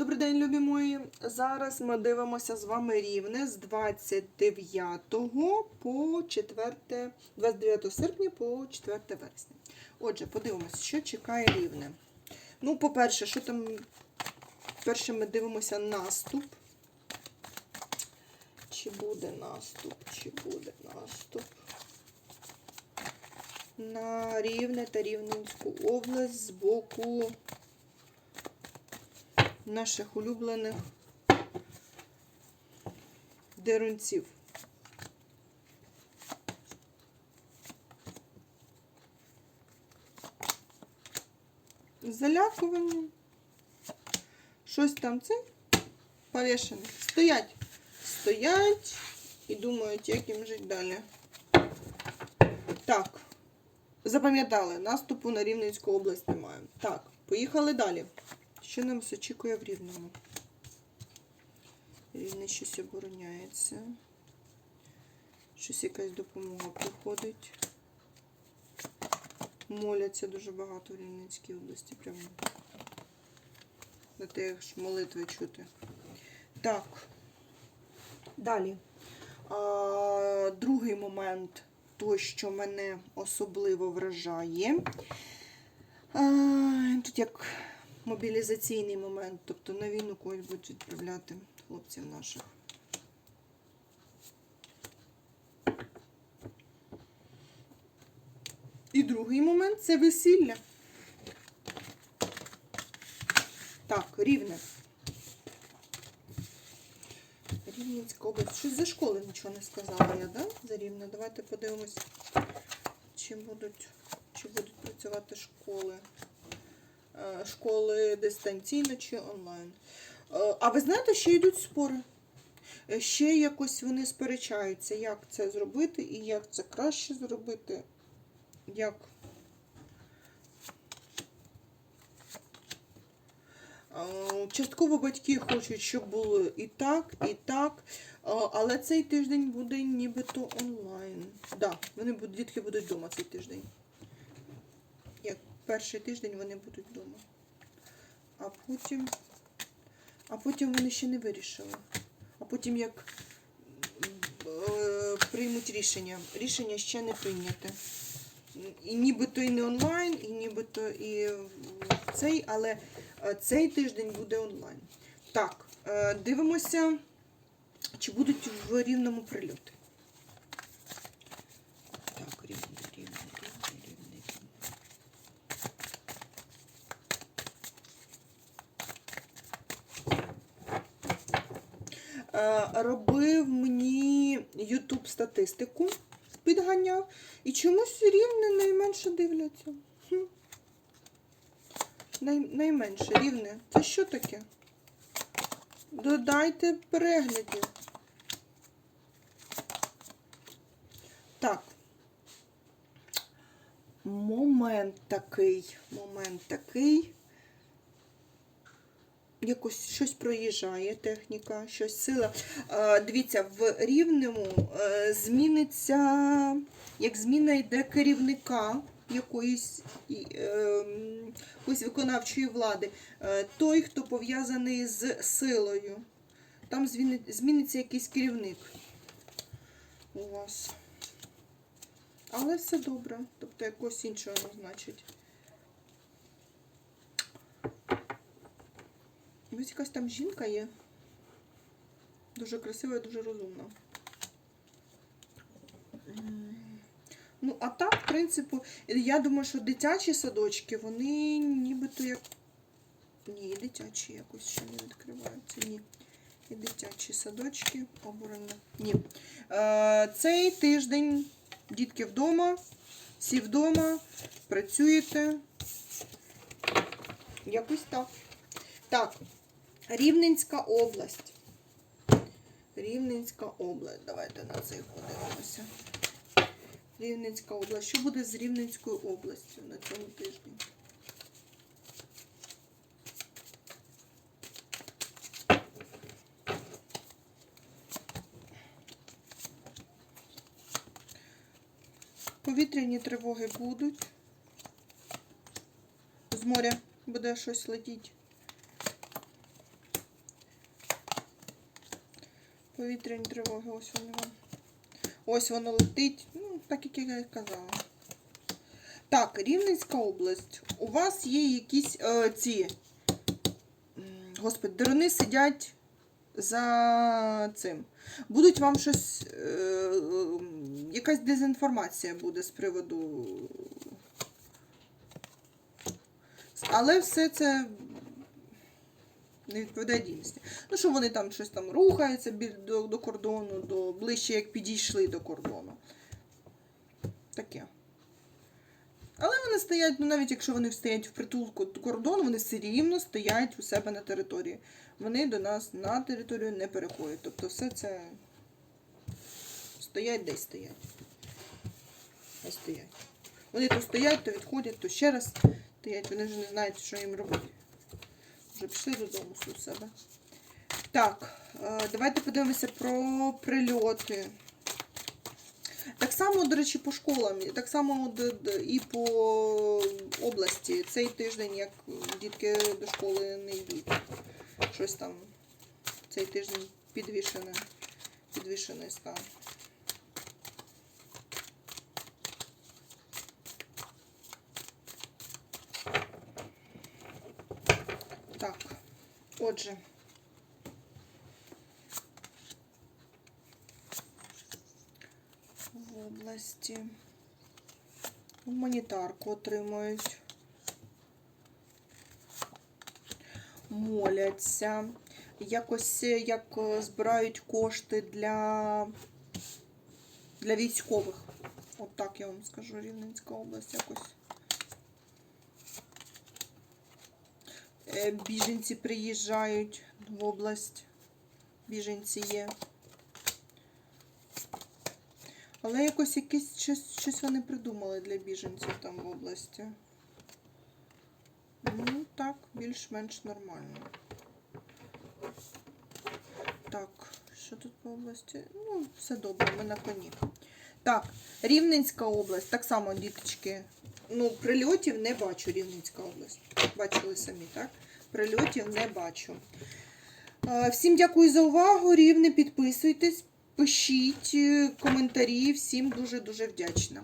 Добрий день, любі мої. Зараз ми дивимося з вами рівне з 29 по 4, 29 серпня по 4 вересня. Отже, подивимося, що чекає рівне. Ну, по-перше, що там. Перше ми дивимося наступ. Чи буде наступ, чи буде наступ на Рівне та Рівненську область з боку наших улюблених дерунців. Залякування. Щось там це повішене. Стоять. Стоять і думають, як їм жити далі. Так. Запам'ятали, наступу на Рівненську область немає. Так, поїхали далі. Що нам очікує в Рівному? Рівне щось обороняється. Щось якась допомога приходить. Моляться дуже багато в Рівненській області. Прямо на те, як ж молитви чути. Так. Далі. А, другий момент, той, що мене особливо вражає. А, тут як мобілізаційний момент, тобто на війну когось будуть відправляти хлопців наших. І другий момент це весілля. Так, рівне. Рівненська область. Щось за школи нічого не сказала я, да? За рівне. Давайте подивимось, чи будуть, чи будуть працювати школи. Е, Школи дистанційно чи онлайн. Е, А ви знаєте, що йдуть спори? Е, Ще якось вони сперечаються, як це зробити і як це краще зробити. Як Частково батьки хочуть, щоб було і так, і так. Але цей тиждень буде нібито онлайн. Да, вони дітки будуть вдома цей тиждень. Перший тиждень вони будуть вдома. А потім. А потім вони ще не вирішили. А потім як е, приймуть рішення. Рішення ще не прийняте. І нібито і не онлайн, і нібито і цей, але е, цей тиждень буде онлайн. Так, е, дивимося, чи будуть в рівному прильоти. Так, рівне, рівне, рівне, рівне, рівне. Е, Робив мені YouTube статистику, підганяв, і чомусь рівне найменше дивляться. Най, найменше рівне. Це що таке? Додайте переглядів. Так. Момент такий. Момент такий. Якось щось проїжджає техніка, щось сила. Е, дивіться, в рівному е, зміниться, як зміна йде керівника якоїсь, е, якоїсь виконавчої влади, е, той, хто пов'язаний з силою. Там зміни- зміниться якийсь керівник у вас. Але все добре. Тобто якось іншого назначить. Ось якась там жінка є. Дуже красива і дуже розумна. Ну, а так, в принципі, я думаю, що дитячі садочки, вони нібито як. Ні, і дитячі якось ще не відкриваються. Ні. І дитячі садочки оборона. Ні. Е, цей тиждень дітки вдома, всі вдома, працюєте. Якось так. Так, Рівненська область. Рівненська область. Давайте на цих подивимося. Рівненська область. Що буде з Рівненською областю на цьому тижні? Повітряні тривоги будуть. З моря буде щось летіти. Повітряні тривоги, ось вони вам. Ось воно летить. Ну, так як я і казала. Так, Рівненська область. У вас є якісь е, ці. Господи, деруни сидять за цим. Будуть вам щось. Е, якась дезінформація буде з приводу. Але все це не відповідає дійсності. Ну, що вони там щось там рухаються до, до кордону, до, ближче як підійшли до кордону. Таке. Але вони стоять, ну навіть якщо вони стоять в притулку до кордону, вони все рівно стоять у себе на території. Вони до нас на територію не переходять. Тобто все це стоять десь стоять. Ось стоять. Вони то стоять, то відходять, то ще раз стоять. Вони вже не знають, що їм робити. Пішли додому у себе. Так, е, давайте подивимося про прильоти. Так само, до речі, по школам, так само і по області. Цей тиждень, як дітки до школи не йдуть. Щось там цей тиждень підвішене, підвішений стан. Так, отже. В області. Гуманітарку отримують. Моляться. Якось як е, збирають кошти для, для військових. От так я вам скажу, Рівненська область якось. Біженці приїжджають в область. Біженці є. Але якось якесь щось, щось вони придумали для біженців там в області. Ну, так, більш-менш нормально. Так, що тут по області? Ну, все добре, ми на коні. Так, Рівненська область, так само, діточки. Ну, прильотів не бачу, Рівненська область. Бачили самі, так? Прильотів не бачу. Е, Всім дякую за увагу. Рівне, підписуйтесь, пишіть е, коментарі. Всім дуже-дуже вдячна.